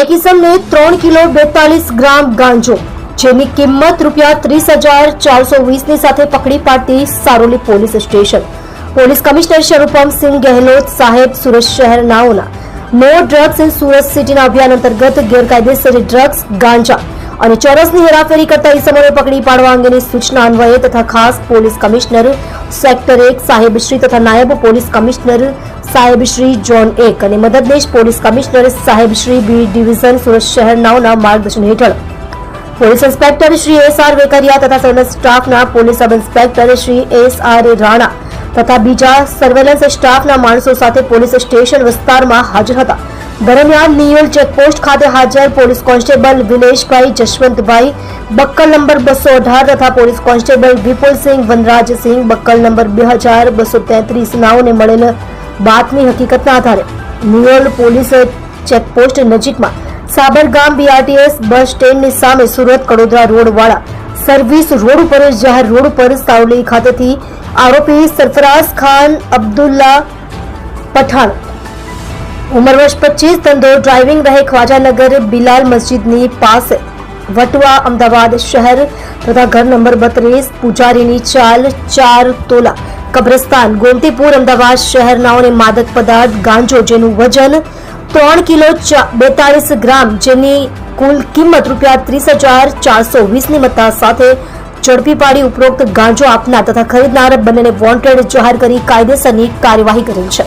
એક ત્રણ કિલો બેતાલીસ ગ્રામ ગાંજો, જેની કિંમત રૂપિયા ત્રીસ હજાર ચારસો વીસની સાથે પકડી પાડતી Saroli police station. Police commissioner Sharupam Gehlot સાહેબ સુરત શહેરનાઓના નો ડ્રગ્સ ઇન સુરત સિટીના અભિયાન અંતર્ગત ગેરકાયદેસર ડ્રગ્સ, ગાંજા અને ચોરસની હેરાફેરી કરતા ઇસમોને પકડી પાડવા અંગેની સૂચના અન્વયે તથા ખાસ પોલીસ કમિશનર સેક્ટર એક સાહેબશ્રી તથા નાયબ પોલીસ કમિશનર સાહેબશ્રી જોન એક અને મદદનીશ પોલીસ કમિશનર સાહેબશ્રી બી ડિવિઝન સુરત શહેરનાઓના માર્ગદર્શન હેઠળ. Police inspector Shri S R Vekaria તથા સર્વેલન્સ સ્ટાફના police sub inspector Shri S R Rana તથા બીજા સર્વેલન્સ સ્ટાફના માણસો સાથે પોલીસ સ્ટેશન વિસ્તારમાં હાજર હતા. દરમિયાન નિયોલ ચેકપોસ્ટ ખાતે હાજર police constable Vineshbhai Jashvantbhai, buckle number બસો અઢાર તથા police constable Vipulsinh Vanrajsinh, buckle number બે હજાર બસો તેત્રીસ નાઓને મળેલ બાતમી હકીકતના આધારે નિયોલ પોલીસ ચેકપોસ્ટ નજીકમાં સાબરગામ બીઆરટીએસ બસ સ્ટેન્ડની સામે સુરત કડોદરા રોડ વાળા સર્વિસ રોડ ઉપર જાહેર રોડ ઉપર સાવલી ખાતેથી આરોપી સરફરાઝ ખાન અબ્દુલ્લા પઠાણ ઉંમર વર્ષ પચીસ, ધંધો ડ્રાઇવિંગ રહે ખ્વાજાનગર, બિલાલ મસ્જિદની પાસે. વટવા, અમદાવાદ શહેર તથા ઘર નંબર બત્રીસ, પૂજારીની ચાલ, ચાર તોલા. કબ્રસ્તાન, ગોમતીપુર, અમદાવાદ શહેરનાઓને માદક પદાર્થ, ગાંજો જેનું વજન ત્રણ કિલો બેતાલીસ ગ્રામ, જેની કુલ કિંમત રૂપિયા ત્રીસ હજાર ચારસો વીસની મત્તા સાથે ઝડપી પાડી ઉપરોક્ત ગાંજો આપનાર તથા ખરીદનાર બંનેને વોન્ટેડ જાહેર કરી કાયદેસરની કાર્યવાહી કરી છે.